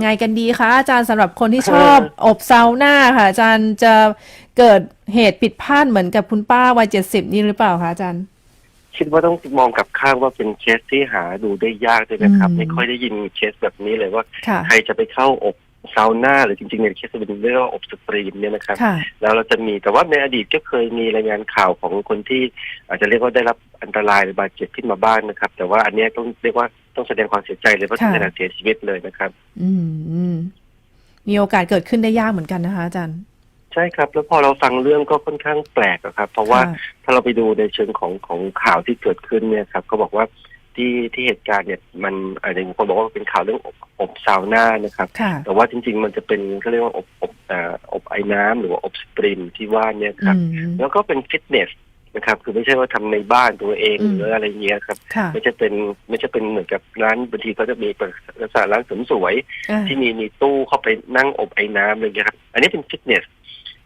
ไงกันดีคะอาจารย์สำหรับคนที่ชอบอบซาวน่าค่ะ อาจารย์จะเกิดเหตุผิดพลาดเหมือนกับคุณป้าวัยเจ็ดสิบนี่หรือเปล่าคะอาจารย์ คิดว่าต้องมองกลับข้างว่าเป็นเคสที่หาดูได้ยากด้วยนะครับ อืมไม่ค่อยได้ยินเคสแบบนี้เลยว่า ค่ะ ใครจะไปเข้าอบซาวน่าหรือจริงๆในเคสเป็นเรียกว่าอบสตรีมเนี่ยนะครับ ค่ะ แล้วเราจะมีแต่ว่าในอดีตก็เคยมีรายงานข่าวของคนที่ อาจจะเรียกว่าได้รับอันตรายหรือบาดเจ็บขึ้นมาบ้างนะครับ แต่ว่าอันเนี้ยต้องเรียกว่า ต้องแสดงความเสียใจเลยเพราะถึงค่ะขนาดเสียชีวิตเลยนะครับอืมอืมมีโอกาสเกิดขึ้นได้ยากเหมือนกันนะคะอาจารย์ใช่ครับ แล้วพอเราฟังเรื่องก็ค่อนข้างแปลกอะครับ เพราะว่าค่ะถ้าเราไปดูในเชิงของของข่าวที่เกิดขึ้นเนี่ยครับเขาบอกว่าที่ที่เหตุการณ์เนี่ยมันอาจจะบางคนบอกว่าเป็นข่าวเรื่องอบอบซาวน่านะครับค่ะแต่ว่าจริง ๆ มันจะเป็นเขาเรียกว่าอบอบอ่าอบไอ้น้ำหรือว่าอบสตรีมที่ว่าเนี่ยครับอืมแล้วก็เป็นฟิตเนส นะครับ คือไม่ใช่ว่าทำในบ้านตัวเองอืมหรืออะไรเงี้ยครับค่ะไม่ใช่เป็นไม่ใช่เป็นเหมือนกับร้านบางทีเขาจะมีเป็นลักษณะร้านเสริมสวยอ่าที่มีมีตู้เข้าไปนั่งอบไอ้น้ำอะไรเงี้ยครับ อันนี้เป็นฟิตเนส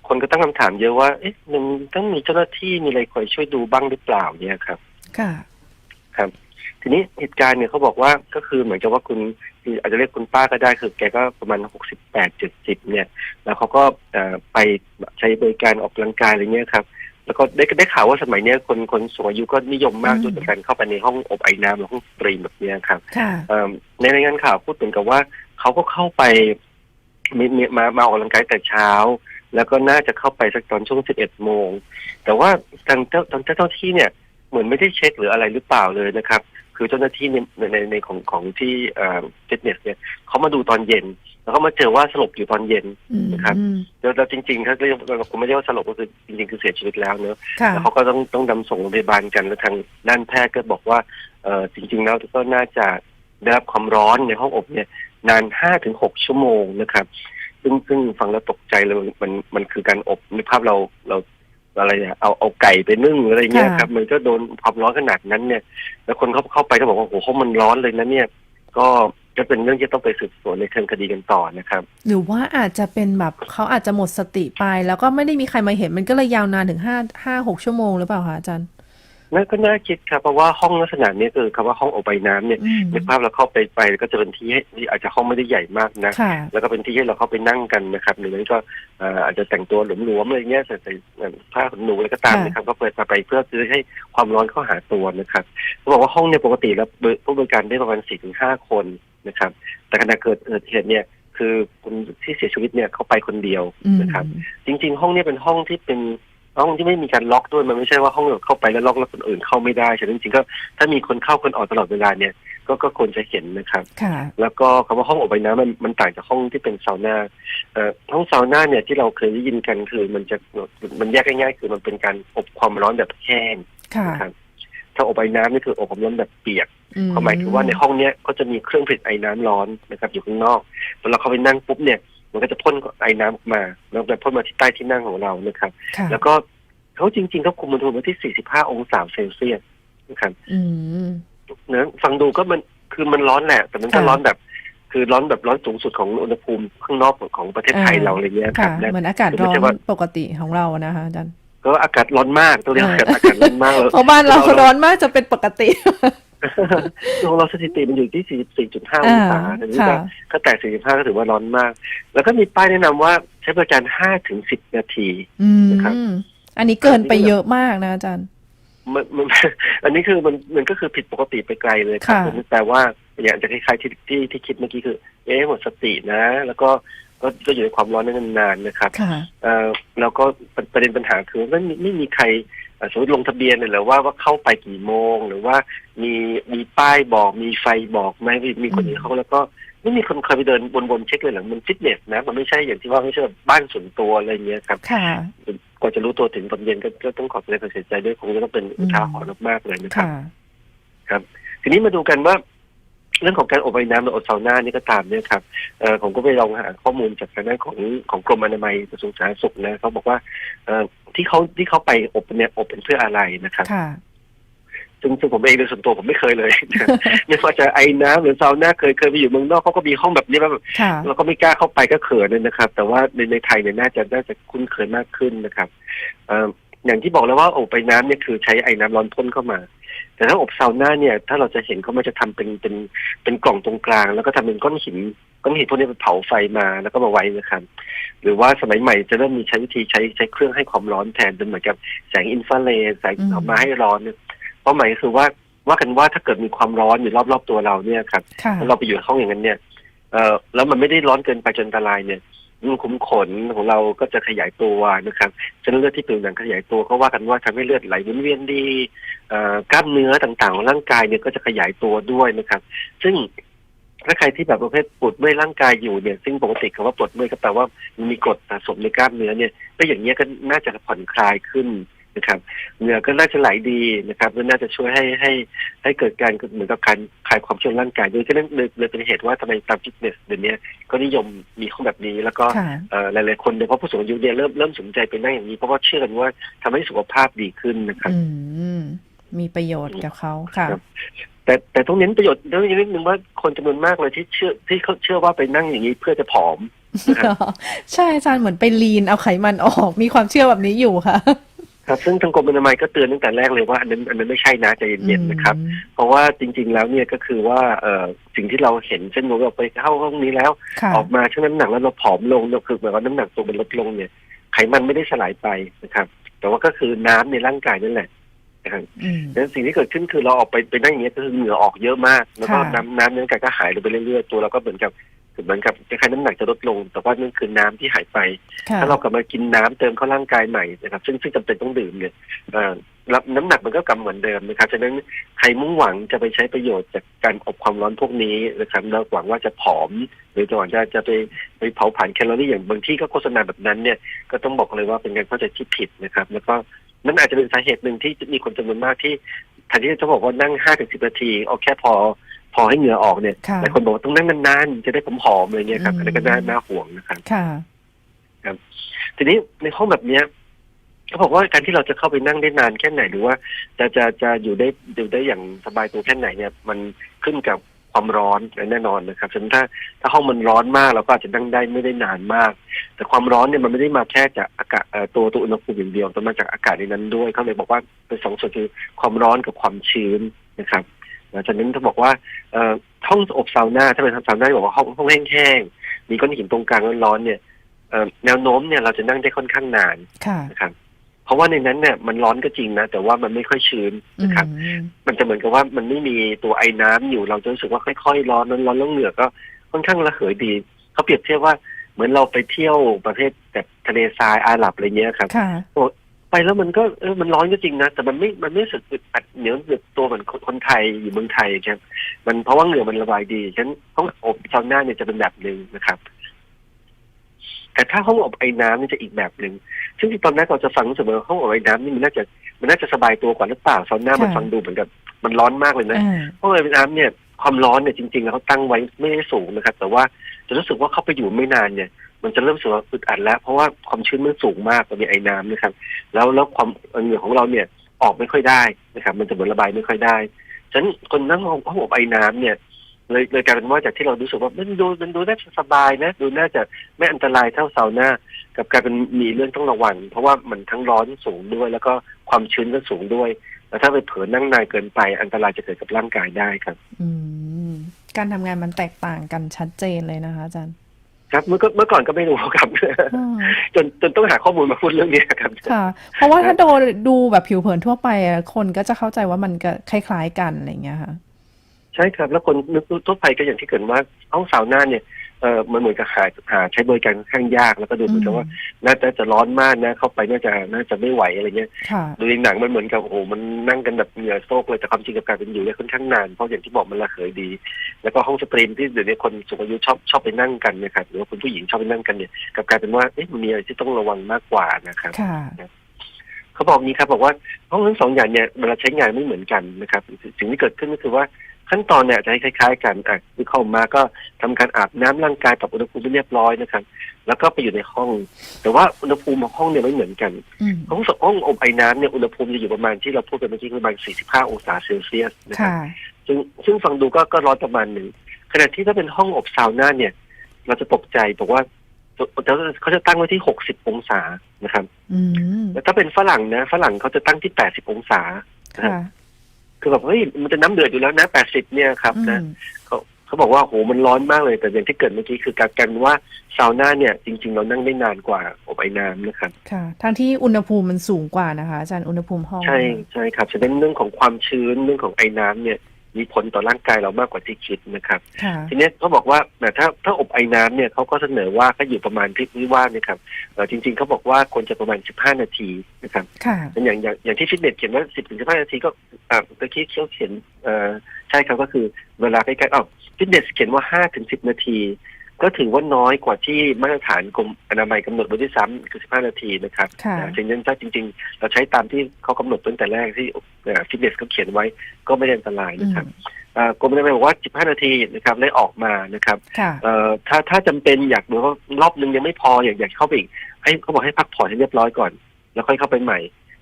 คนก็ตั้งคำถามเยอะว่า เอ๊ะมันต้องมีเจ้าหน้าที่มีอะไรคอยช่วยดูบ้างหรือเปล่าเนี่ยครับ ค่ะ ครับ ทีนี้เหตุการณ์เนี่ยเขาบอกว่าก็คือเหมือนกับว่าคุณคืออาจจะเรียกคุณป้าก็ได้คือแกก็ประมาณหกสิบแปดเจ็ดสิบเนี่ย แล้วเขาก็เอ่อไปใช้บริการออกกำลังกายอะไรเงี้ยครับ แล้วก็ได้ได้ข่าวว่าสมัยเนี้ยคนคนสูงอายุก็นิยมมากอืม ด้วยในการเข้าไปในห้องอบไอ้น้ำหรือห้องสตรีมแบบเนี้ยครับค่ะ เอิ่มในรายงานข่าวพูดเหมือนกับว่าเขาก็เข้าไปมีมีมามาออกกำลังกายแต่เช้า แล้วก็น่าจะเข้าไปสักตอนช่วง 11 โมง แต่ว่าทางเจ้าทางเจ้าหน้าที่เนี่ยเหมือนไม่ได้เช็คหรืออะไรหรือเปล่าเลยนะครับ คือเจ้าหน้าที่ในในในในของของที่ฟิตเนสเนี่ยเขามาดูตอนเย็น แล้วก็มาเจอว่าสลบอยู่ตอนเย็นอืมนะครับอืมแล้วแล้วจริงๆเขาเรียกเราคงไม่ได้ว่าสลบก็คือจริงๆคือเสียชีวิตแล้วเนอะค่ะแล้วเขาก็ต้องต้องนำส่งโรงพยาบาลกันแล้วทางด้านแพทย์ก็บอกว่าเออจริง ๆ แล้วก็น่าจะได้รับความร้อนในห้องอบเนี่ย นานห้าถึงหกชั่วโมงนะครับ ซึ่งซึ่งฟังแล้วตกใจเลยมันมันคือการอบในภาพเราเราอะไรอะเอาเอาไก่ไปนึ่งอะไรเงี้ยค่ะครับ มันก็โดนความร้อนขนาดนั้นเนี่ย แล้วคนเขาเข้าไปก็บอกว่าโอ้โหมันร้อนเลยนะเนี่ย ก็ จะเป็นเรื่องที่ต้องไปสืบสวนในเชิงคดีกันต่อนะครับ หรือว่าอาจจะเป็นแบบเขาอาจจะหมดสติไป แล้วก็ไม่ได้มีใครมาเห็นมันก็เลยยาวนานถึงห้าห้าหกชั่วโมงหรือเปล่าคะอาจารย์นั่นก็น่าคิดครับเพราะว่าห้องลักษณะนี้คือคำว่าห้องอบไอน้ำเนี่ยอืมในภาพเราเข้าไปไปก็จะเป็นที่ให้ที่อาจจะห้องไม่ได้ใหญ่มากนะค่ะแล้วก็เป็นที่ให้เราเข้าไปนั่งกันนะครับหรือไม่ก็เอ่ออาจจะแต่งตัวหลวมๆอะไรเงี้ยใส่ใส่ผ้าขนหนูอะไรก็ตามค่ะนะครับก็เปิดมาไปเพื่อที่จะให้ความร้อนเข้าหาตัวนะครับเขาบอกว่าห้องเนี่ยปกติแล้วผู้บริการได้ประมาณสี่ถึงห้าคน นะครับ แต่ขณะเกิดเหตุเนี่ยคือคนที่เสียชีวิตเนี่ยเขาไปคนเดียวอืมนะครับ จริง ๆ ห้องเนี้เป็นห้องที่เป็นห้องที่ไม่มีการล็อกด้วยมันไม่ใช่ว่าห้องเราเข้าไปแล้วล็อกแล้วคนอื่นเข้าไม่ได้ฉะนั้นจริงๆก็ถ้ามีคนเข้าคนออกตลอดเวลาเนี่ย ก็ก็ควรจะเห็นนะครับค่ะแล้วก็คำว่าห้องอบไอน้ำมันมันต่างจากห้องที่เป็นซาวน่าเอ่อห้องซาวน่าเนี่ยที่เราเคยได้ยินกันคือมันจะมันแยกง่ายๆคือมันเป็นการอบความร้อนแบบแห้งค่ะนะครับถ้าอบไอน้ำนี่คืออบความร้อนแบบเปียกอื ความหมายคือว่าในห้องเนี้ยก็จะมีเครื่องผลิตไอ้น้ำร้อนนะครับอยู่ข้างนอกเวลาเข้าไปนั่งปุ๊บเนี่ย มันก็จะพ่นไอ้น้ำออกมาแล้วแบบพ่นมาที่ใต้ที่นั่งของเรานะครับค่ะแล้วก็เขาจริงๆเขาคุมอุณหภูมิไว้ที่ 45 องศาเซลเซียสนะครับอืมเนะฟังดูก็มันคือมันร้อนแหละ แต่มันก็ค่ะร้อนแบบคือร้อนแบบร้อนสูงสุดของอุณหภูมิข้างนอกของประเทศไทยอ่าเราอะไรเงี้ยคค่ะรับและเหมือนอากาศคือร้ไม่อใช่นว่าปกติของเรานะคะอาจารย์ก็อากาศร้อนมากต้องเรียกว่าเอออากาศร้อนมากเลยเพราะบ้านเราร้อนมากจะเป็นปกติ ของเราสถิติมันอยู่ที่ 44.5 องศาอ่าอันนี้ค่ะก็ก็แต่45 ก็ถือว่าร้อนมาก แล้วก็มีป้ายแนะนำว่าใช้บริการ5ถึง10 นาทีอืมนะครับอันนี้เกินไปเยอะมากนะอาจารย์มันมันอันนี้คือมันมันก็คือผิดปกติไปไกลเลยครับค่ะมันแปลว่าอย่างจะคล้ายๆที่ที่ที่คิดเมื่อกี้คือ เอ๊ะหมดสตินะ แล้วก็ก็ก็อยู่ในความร้อนนั้นนานๆนะครับค่ะเอ่อแล้วก็ประประเด็นปัญหาคือไม่มีไม่มีใครเอ่อ สมมติลงทะเบียนเลยเหรือว่าว่าเข้าไปกี่โมง หรือว่ามีมีป้ายบอกมีไฟบอกไหมมีมีคนอื่นเขาแล้วก็ไม่มีคนเคยไปเดินวนๆเช็คเลยเหรอมันฟิตเนสนะ มันไม่ใช่อย่างที่ว่าไม่ใช่แบบบ้านส่วนตัวอะไรเงี้ยครับค่ะกว่าจะรู้ตัวถึงตอนเย็นก็ก็ต้องขอแสดงความเสียใจด้วยคงจะต้องเป็นอุทาหรณ์มากๆเลยนะครับค่ะทีนี้มาดูกันว่าเรื่องของการอบไอ้น้ำหรืออบซาวน่านี่ก็ตามเนี่ยครับเอ่อผมก็ไปลองหาข้อมูลจากทางด้านของของกรมอนามัยกระทรวงสาธารณสุขนะเขาบอกว่าเอ่อ ที่เขาที่เขาไปอบเนี่ยอบเป็นเพื่ออะไรนะครับค่ะซึ่งซึ่งผมเองโดยส่วนตัวผมไม่เคยเลยไม่ว่าจะไอ้น้ำหรือซาวน่าเคยเคยไปอยู่เมืองนอกเขาก็มีห้องแบบนี้แบบค่ะเราก็ไม่กล้าเข้าไปก็เขินเลยนะครับ แต่ว่าในในไทยเนี่ยน่าจะน่าจะคุ้นเคยมากขึ้นนะครับเอ่ออย่างที่บอกแล้วว่าอบไอ้น้ำเนี่ยคือใช้ไอ้น้ำร้อนพ่นเข้ามา แต่ถ้าอบซาวน่าเนี่ย ถ้าเราจะเห็นเขามันจะทำเป็นเป็นเป็นกล่องตรงกลาง แล้วก็ทำเป็นก้อนหินก้อนหินพวกนี้ไปเผาไฟมาแล้วก็มาไว้นะครับ หรือว่าสมัยใหม่จะเริ่มมีใช้วิธีใช้ใช้เครื่องให้ความร้อนแทนเป็นเหมือนกับแสงอินฟราเรดแสงอืมออกมาให้ร้อนเนี่ยเป้าหมายก็คือว่าว่ากันว่าถ้าเกิดมีความร้อนอยู่รอบๆตัวเราเนี่ยครับค่ะถ้าเราไปอยู่ในห้องอย่างนั้นเนี่ยเอ่อแล้วมันไม่ได้ร้อนเกินไปจนอันตรายเนี่ยอืมขุมขนของเราก็จะขยายตัวนะครับเส้นเลือดที่ผิวหนังขยายตัวก็ว่ากันว่าทำให้เลือดไหลเวียนเวียนดีเอ่อกล้ามเนื้อต่างๆของร่างกายเนี่ยก็จะขยายตัวด้วยนะครับ ซึ่ง ถ้าใครที่แบบประเภทปวดเมื่อยร่างกายอยู่เนี่ย ซึ่งปกติคำว่าปวดเมื่อยก็แปลว่ามันมีกรดสะสมในกล้ามเนื้อเนี่ยก็อย่างนี้ยก็น่าจะผ่อนคลายขึ้นนะครับเหงื่อก็น่าจะไหลดีนะครับและน่าจะช่วยให้ให้ให้เกิดการเหมือนกับการคลายความชื้นร่างกายด้วยฉะนั้นเลยเลยเป็นเหตุว่าทำไมตามฟิตเนสเดี๋ยวนี้ก็นิยมมีห้องแบบนี้แล้วก็ค่ะเอ่อหลายๆคนโดยเฉพาะผู้สูงอายุเนี่ยเริ่มเริ่มสนใจไปนั่งอย่างนี้เพราะว่าเชื่อกันว่าทำให้สุขภาพดีขึ้นนะครับอืมมีประโยชน์กับเขาค่ะครับ แต่แต่ต้องเน้นประโยชน์เรื่องนิดนึงว่าคนจำนวนมากเลยที่เชื่อที่เขาเชื่อว่าไปนั่งอย่างนี้เพื่อจะผอมนะครับใช่อาจารย์เหมือนไปลีนเอาไขมันออกมีความเชื่อแบบนี้อยู่ค่ะ ครับ ซึ่งทางกรมอนามัยก็เตือนตั้งแต่แรกเลยว่าอันนั้นอันนั้นไม่ใช่นะใจเย็นๆนะครับอืมเพราะว่าจริง ๆ แล้วเนี่ยก็คือว่าเอ่อสิ่งที่เราเห็นเช่นเราไปเข้าห้องนี้แล้วค่ะออกมาชั่งน้ำหนักแล้วเราผอมลงเราคือหมายว่าน้ำหนักตัวมันลดลงเนี่ย ไขมันไม่ได้สลายไปนะครับ แต่ว่าก็คือน้ำในร่างกายนั่นแหละ นะครับอืมดังนั้นสิ่งที่เกิดขึ้นคือเราออกไปไปนั่งอย่างเงี้ยก็คือเหงื่อออกเยอะมาก แล้วก็ค่ะน้ำน้ำในร่างกายก็หายลงไปเรื่อยๆตัวเราก็เหมือนกับเหมือนกับคล้ายๆน้ำหนักจะลดลง แต่ว่านั่นคือน้ำที่หายไปค่ะถ้าเรากลับมากินน้ำเติมเข้าร่างกายใหม่นะครับ ซึ่งซึ่งจำเป็นต้องดื่มเนี่ยเอ่อรับน้ำหนักมันก็กำเหมือนเดิมนะครับฉะนั้นใครมุ่งหวังจะไปใช้ประโยชน์จากการอบความร้อนพวกนี้นะครับแล้วหวังว่าจะผอม หรือจะหวังจะจะไปไปเผาผลาญแคลอรี่อย่างบางที่ก็โฆษณาแบบนั้นเนี่ยก็ต้องบอกเลยว่าเป็นการเข้าใจที่ผิดนะครับ แล้วก็ นั่นอาจจะเป็นสาเหตุหนึ่งที่มีคนจำนวนมากที่แทนที่จะบอกว่านั่งห้าถึงสิบนาทีเอาแค่พอพอให้เหงื่อออกเนี่ยค่ะหลายคนบอกว่าต้องนั่งนานๆจะได้ผอมๆอะไรเงี้ยครับอืมอันนี้นก็น่าน่าห่วงนะครับค่ะทีนี้ในห้องแบบเนี้ยเขาบอกว่าการที่เราจะเข้าไปนั่งได้นานแค่ไหนหรือว่าจะจะจะอยู่ได้อยู่ได้อย่างสบายตัวแค่ไหนเนี่ย มันขึ้นกับ ความร้อนแน่นอนนะครับฉะนั้นถ้าถ้าห้องมันร้อนมากเราก็อาจจะนั่งได้ไม่ได้นานมาก แต่ความร้อนเนี่ยมันไม่ได้มาแค่จากอากาศเอ่อตัวตัวอุณหภูมิอย่างเดียวแต่มาจากอากาศในนั้นด้วยเขาเลยบอกว่าเป็นสองส่วนคือความร้อนกับความชื้นนะครับหลังจากนั้นเขาบอกว่าเอ่อห้องอบซาวน่าถ้าเป็นซาวน่าที่บอกว่าห้องห้องแห้งๆมีก้อนหินตรงกลางร้อนๆเนี่ยเอ่อแนวโน้มเนี่ยเราจะนั่งได้ค่อนข้างนานค่ะนะครับ เพราะว่าในนั้นเนี่ยมันร้อนก็จริงนะ แต่ว่ามันไม่ค่อยชื้นอืนะครับมมันจะเหมือนกับว่ามันไม่มีตัวไอ้น้ำอยู่เราจะรู้สึกว่าค่อยๆร้อนร้อนร้อนแล้วเหงื่อก็ค่อนข้างระเหยดีเขาเปรียบเทียบว่าเหมือนเราไปเที่ยวประเทศแบบทะเลทรายอาหรับอะไรเงี้ยครับค่ะไปแล้วมันก็เออมันร้อนก็จริงนะ แต่มันไม่มันไม่รู้สึกอึดอัดเหนียวเหนือตัวเหมือนคนคนไทยอยู่เมืองไทยครับมันเพราะว่าเหงื่อมันระบายดีฉะนั้นห้องอบซาวน่าเนี่ยจะเป็นแบบหนึ่งนะครับ แต่ถ้าห้องอบไอ้น้ำนี่จะอีกแบบหนึ่งซึ่งที่ตอนแรกเราจะฟังรู้สึกว่าห้องอบไอ้น้ำนี่มันน่าจะมันน่าจะสบายตัวกว่าหรือเปล่าซาวน่ามันค่ะฟังดูเหมือนกับมันร้อนมากเลยนะอ่าห้องไอ้น้ำเนี่ยความร้อนเนี่ยจริงๆแล้วเขาตั้งไว้ไม่ได้สูงนะครับ แต่ว่าจะรู้สึกว่าเข้าไปอยู่ไม่นานเนี่ย มันจะเริ่มรู้สึกว่าอึดอัดแล้ว เพราะว่าความชื้นมันสูงมากมันมีไอ้น้ำนะครับ แล้วแล้วความเหงื่อของเราเนี่ยออกไม่ค่อยได้นะครับ มันจะเหมือนระบายไม่ค่อยได้ฉะนั้นคนนั่งห้องห้องอบไอ้น้ำเนี่ย เลยเลยกลายเป็นว่าจากที่เรารู้สึกว่ามันดูมันดูน่าจะสบายนะ ดูน่าจะไม่อันตรายเท่าซาวน่ากับกลายเป็นมีเรื่องต้องระวัง เพราะว่ามันทั้งร้อนสูงด้วย แล้วก็ความชื้นก็สูงด้วย แล้วถ้าไปเผลอนั่งนานเกินไปอันตรายจะเกิดกับร่างกายได้ครับ อืมการทำงานมันแตกต่างกันชัดเจนเลยนะคะอาจารย์ครับเมื่อก็เมื่อก่อนก็ไม่รู้ครับอ่าจนจนต้องหาข้อมูลมาพูดเรื่องนี้ครับค่ะ เพราะว่าถ้าโดนดูแบบผิวเผินทั่วไปอะคนก็จะเข้าใจว่ามันก็คล้าย ๆ กันอะไรอย่างเงี้ยค่ะ ใช่ครับ แล้วคนนึกทั่วไปก็อย่างที่เกิดว่าห้องซาวน่าเนี่ยเออมันเหมือนกับหาหาใช้บริการค่อนข้างยากแล้วก็ดูเหมือนกับว่าน่าจะจะร้อนมากนะ เข้าไปน่าจะน่าจะไม่ไหวอะไรเงี้ยค่ะดูในหนังมันเหมือนกับโอ้โหมันนั่งกันแบบเหงื่อโซกเลยแต่ความจริงกับการเป็นอยู่เนี่ยค่อนข้างนานเพราะอย่างที่บอกมันระเหยดี แล้วก็ห้องสตรีมที่เดี๋ยวนี้คนสูงอายุชอบชอบไปนั่งกันเนะครับหรือว่าคุณผู้หญิงชอบไปนั่งกันเนี่ยกลับกลายเป็นว่าเอ๊ะมันมีอะไรที่ต้องระวังมากกว่านะครับค่ะเขาบอกนี้ครับบอกว่าห้องทั้งสองอย่างเนี่ยเวลาใช้งานไม่เหมือนกันนะครับสิ่งที่เกิดขึ้นก็คือว่า ขั้นตอนเนี่ยจะให้คล้ายๆ กันอะคือเข้ามาก็ทำการอาบน้ำร่างกายปรับอุณหภูมิให้เรียบร้อยนะครับ แล้วก็ไปอยู่ในห้อง แต่ว่าอุณหภูมิของห้องเนี่ยไม่เหมือนกันอืมห้องห้องอบไอ้น้ำเนี่ยอุณหภูมิจะอยู่ประมาณที่เราพูดกันเมื่อกี้คือประมาณ 45 องศาเซลเซียสนะครับค่ะซึ่งซึ่งฟังดูก็ก็ร้อนประมาณหนึ่งขณะที่ถ้าเป็นห้องอบซาวน่าเนี่ย เราจะตกใจบอกว่าเขาจะตั้งไว้ที่ 60 องศานะครับอืมแล้วถ้าเป็นฝรั่งนะฝรั่งเขาจะตั้งที่ 80 องศา ค่ะคือแบบเฮ้ยมันจะน้ำเดือดอยู่แล้วนะ80เนี่ยครับอืนะมเขาเขาเขาบอกว่าโหมันร้อนมากเลย แต่อย่างที่เกิดเมื่อกี้คือการกันว่าซาวน่าเนี่ยจริง ๆ เรานั่งได้นานกว่าอบไอ้น้ำนะครับค่ะทั้งที่อุณหภูมิมันสูงกว่านะคะอาจารย์อุณหภูมิห้องใช่ใช่ครับฉะนั้นเรื่องของความชื้นเรื่องของไอ้น้ำเนี่ย มีผลต่อร่างกายเรามากกว่าที่คิดนะครับค่ะทีเนี้ยเขาบอกว่าแต่ถ้าถ้าอบไอ้น้ำเนี่ยเขาก็เสนอว่าก็อยู่ประมาณที่ที่ว่าเนี่ยครับเอ่อจริง ๆเขาบอกว่าควรจะประมาณ 15 นาทีนะครับค่ะอย่างอย่างอย่างที่ฟิตเนสเขียนว่า 10ถึง15 นาทีก็อ่าเมื่อกี้เขาเขียนเอ่อใช่ครับก็คือเวลาใกล้ๆอ้าวฟิตเนสเขียนว่า5ถึง10 นาที ก็ถือว่าน้อยกว่าที่มาตรฐานกรมอนามัยกำหนดไว้ด้วยซ้ำคือ 15 นาทีนะครับค่ะอ่าฉะนั้นถ้าจริง ๆ เราใช้ตามที่เขากำหนดตั้งแต่แรกที่ฟิตเนสเขาเขียนไว้ก็ไม่ได้อันตรายอืนะมครับอ่ากรมอนามัยบอกว่า 15 นาทีนะครับได้ออกมานะครับค่ะเอ่อถ้าถ้าจำเป็นอยากดูว่ารอบนึงยังไม่พออยากอยากเข้าไปอีกให้เขาบอกให้พักผ่อนให้เรียบร้อยก่อน แล้วค่อยเข้าไปใหม่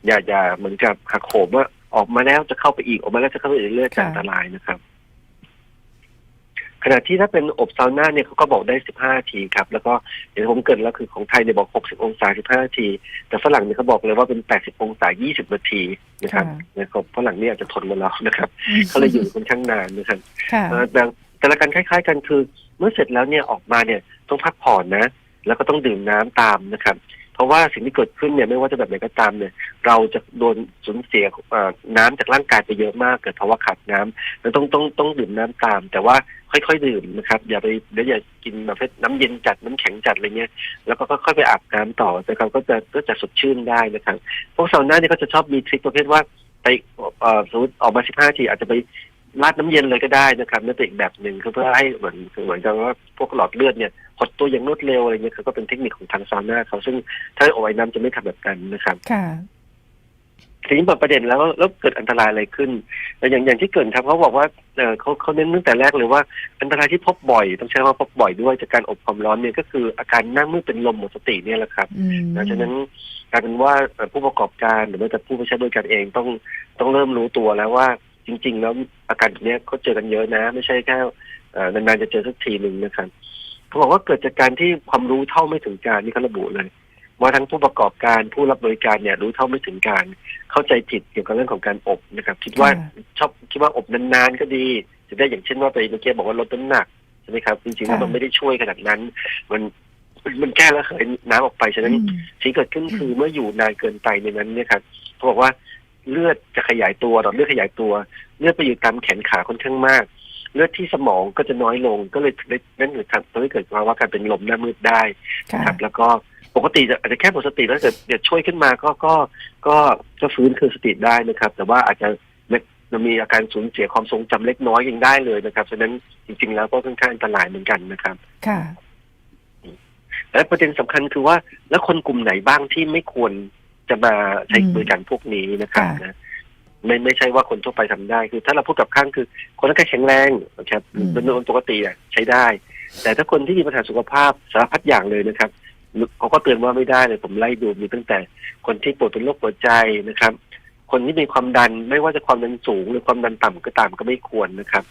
อย่าอย่าเหมือนกับหักโหมว่าออกมาแล้วจะเข้าไปอีกออกมาแล้วจะเข้าไปอีกเรื่อยๆจะค่ะอันตรายนะครับ ขณะที่ถ้าเป็นอบซาวน่าเนี่ยเขาก็บอกได้ 15นาทีครับ แล้วก็อย่างที่ผมเกรินแล้วคือของไทยเนี่ยบอก 60 องศา 15นาที แต่ฝรั่งเนี่ยเขาบอกเลยว่าเป็น 80 องศา 20 นาทีนะครับค่ะนะครับฝรั่งเนี่ยอาจจะทนมาแล้วนะครับเขาเลยอยู่ค่อนข้างนานนะครับค่ะเอ่อแต่แต่ละการคล้าย ๆ กันคือ เมื่อเสร็จแล้วเนี่ยออกมาเนี่ยต้องพักผ่อนนะ แล้วก็ต้องดื่มน้ำตามนะครับเพ ราะว่าสิ่งที่เกิดขึ้นเนี่ยไม่ว่าจะแบบไหนก็ตามเนี่ย เราจะโดนสูญเสียน้ำจากร่างกายไปเยอะมากเกิดภาวะขาดน้ำแล้วต้องต้องต้องดื่มน้ำตาม แต่ว่าค่อยๆดื่มนะครับ อย่าไปเดี๋ยวอย่ากินประเภทน้ำเย็นจัดน้ำแข็งจัดอะไรเงี้ยแล้วก็ค่อยๆไปอาบน้ำต่อแต่เขาก็จะก็จะสดชื่นได้นะครับพวกซาวน่าเนี่ยก็จะชอบมีทริคประเภทว่าไปเอ่อสมมติออกมา15ทีอาจจะไป ราดน้ำเย็นเลยก็ได้นะครับนั่นเป็นอีกแบบหนึ่งคือเพื่อให้เหมือนเหมือนกับว่าพวกหลอดเลือดเนี่ยหดตัวอย่างรวดเร็วอะไรเงี้ยเขาก็เป็นเทคนิคของทางซาวน่าเขาซึ่งถ้าเอาไว้น้ำจะไม่ทำแบบนั้นนะครับค่ะทีนี้เปิดประเด็นแล้วแล้วเกิดอันตรายอะไรขึ้นแต่อย่างอย่างที่เกริดครับเขาบอกว่าเออเขาเขาเน้นตั้งแต่แรกเลยว่าอันตรายที่พบบ่อยต้องใช้คำว่าพบบ่อยด้วยจากการอบความร้อนเนี่ยก็คืออาการหน้ามืดเป็นลมหมดสติเนี่ยแหละครับอืมนะฉะนั้นกลายเป็นว่าเอ่อผู้ประกอบการหรือแม้แต่ผู้ใช้บริการเองต้องต้องเริ่มรู้ตัวแล้วว่า จริง ๆ แล้วอาการแบบเนี้ยเขาเจอกันเยอะนะ ไม่ใช่แค่เอ่อนานๆจะเจอสักทีหนึ่งนะครับเขาบอกว่าเกิดจากการที่ความรู้เท่าไม่ถึงการนี่เขาระบุเลยว่าทั้งผู้ประกอบการผู้รับบริการเนี่ยรู้เท่าไม่ถึงการ เข้าใจผิดเกี่ยวกับเรื่องของการอบนะครับ คิดว่าค่ะชอบคิดว่าอบนานๆก็ดี จะได้อย่างเช่นว่าไปเมื่อกี้บอกว่าลดน้ำหนักใช่ไหมครับจริงๆแล้วค่ะมันไม่ได้ช่วยขนาดนั้น มันมันแก้แล้วเคยน้ำออกไปฉะนั้นอืมสิ่งที่เกิดขึ้นคือเมื่ออยู่นานเกินไปในนั้นเนี่ยครับเขาบอกว่า เลือดจะขยายตัวหลอดเลือดขยายตัว เลือดไปอยู่ตามแขนขาค่อนข้างมาก เลือดที่สมองก็จะน้อยลงก็เลยนั่นคือทำให้เกิดภาวะการเป็นลมหน้ามืดได้ค่ะนะครับ แล้วก็ปกติจะอาจจะแค่หมดสติแล้วเกิดเดี๋ยวช่วยขึ้นมาก็ก็ก็ก็ฟื้นคืนสติได้นะครับ แต่ว่าอาจจะมันมีอาการสูญเสียความทรงจำเล็กน้อยยังได้เลยนะครับฉะนั้นจริง ๆ แล้วก็ค่อนข้างอันตรายเหมือนกันนะครับ ค่ะและประเด็นสำคัญคือว่าแล้วคนกลุ่มไหนบ้างที่ไม่ควร จะมาใช้อืมบริการพวกนี้นะครับค่ะนะไม่ไม่ใช่ว่าคนทั่วไปทำได้ คือถ้าเราพูดกับข้างคือ คนร่างกายแข็งแรงนะครับอืมเป็นคนปกติอะใช้ได้ แต่ถ้าคนที่มีปัญหาสุขภาพสารพัดอย่างเลยนะครับเขาก็เตือนว่าไม่ได้เลยผมไล่ดูมีตั้งแต่คนที่ป่วยเป็นโรคหัวใจนะครับ คนที่มีความดันไม่ว่าจะความดันสูง หรือความดันต่ำก็ตามก็ไม่ควรนะครับ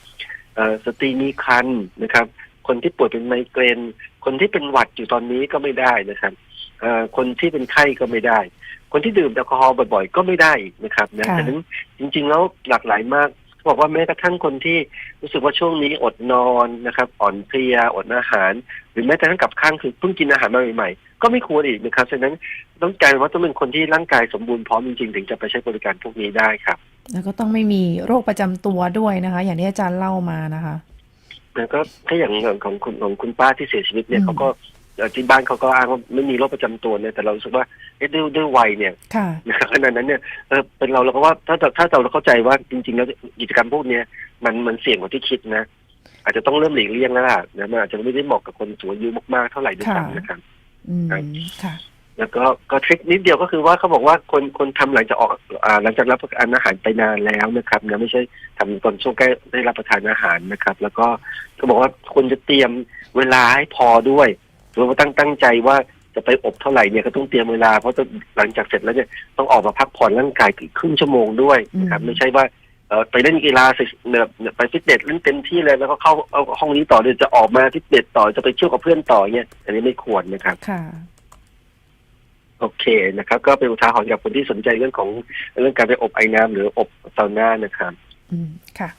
เอ่อสตรีมีครรภ์นะครับ คนที่ป่วยเป็นไมเกรน คนที่เป็นหวัดอยู่ตอนนี้ก็ไม่ได้นะครับเอ่อคนที่เป็นไข้ก็ไม่ได้ คนที่ดื่มแอลกอฮอล์บ่อยๆ ก็ไม่ได้อีกนะครับนะค่ะฉะนั้นจริง ๆ แล้วหลากหลายมากเขาบอกว่าแม้กระทั่งคนที่รู้สึกว่าช่วงนี้อดนอนนะครับ อ่อนเพลียอดอาหาร หรือแม้แต่ทั้งกับข้างคือเพิ่งกินอาหารมาใหม่ๆก็ไม่ควรอีกนะครับฉะนั้นต้องกลารว่าต้องเป็นคนที่ร่างกายสมบูรณ์พร้อมจริงๆถึงจะไปใช้บริการพวกนี้ได้ครับ แล้วก็ต้องไม่มีโรคประจำตัวด้วยนะคะ อย่างที่อาจารย์เล่ามานะคะแล้วก็ถ้าอย่างของคุณของคุณป้าที่เสียชีวิตเนี่อืยมเขาก็เอ่อ ที่บ้านเขาก็อ้างว่าไม่มีโรคประจำตัวเนี่ยแต่เรารู้สึกว่าเอ๊ะด้วยด้วยวัยเนี่ยค่ะนะครับขนาดนั้นเนี่ยเออเป็นเราเราก็ว่าถ้าถ้าถ้าเราเข้าใจว่าจริง ๆ แล้วกิจกรรมพวกเนี้ยมันมันเสี่ยงกว่าที่คิดนะ อาจจะต้องเริ่มหลีกเลี่ยงแล้วล่ะนะมันอาจจะไม่ได้เหมาะกับคนสูงอายุมากๆเท่าไหร่ด้วยค่ะซ้ำนะครับอืมครับค่ะแล้วก็ก็ทริคนิดเดียวก็คือว่าเขาบอกว่าคนคนทำหลังจากออกอ่าหลังจากรับประทานอาหารไปนานแล้วนะครับนะไม่ใช่ทำตอนช่วงใกล้ได้รับประทานอาหารนะครับ แล้วก็เขาบอกว่าควรจะเตรียมเวลาให้พอด้วย หรือว่าตั้งตั้งใจว่าจะไปอบเท่าไหร่เนี่ยก็ต้องเตรียมเวลา เพราะต้องหลังจากเสร็จแล้วเนี่ยต้องออกมาพักผ่อนร่างกายอีกครึ่งชั่วโมงด้วยนะครับอืมไม่ใช่ว่าเอ่อไปเล่นกีฬาเสร็จเนี่ยไปฟิตเนสเล่นเต็มที่เลยแล้วก็เข้าเอาห้องนี้ต่อเลยจะออกมาฟิตเนสต่อจะไปเที่ยวกับเพื่อนต่อเนี่ยอันนี้ไม่ควรนะครับค่ะโอเคนะครับ ก็เป็นอุทาหรณ์กับคนที่สนใจเรื่องของเรื่องการไปอบไอ้น้ำหรืออบซาวน่านะครับ อืมค่ะ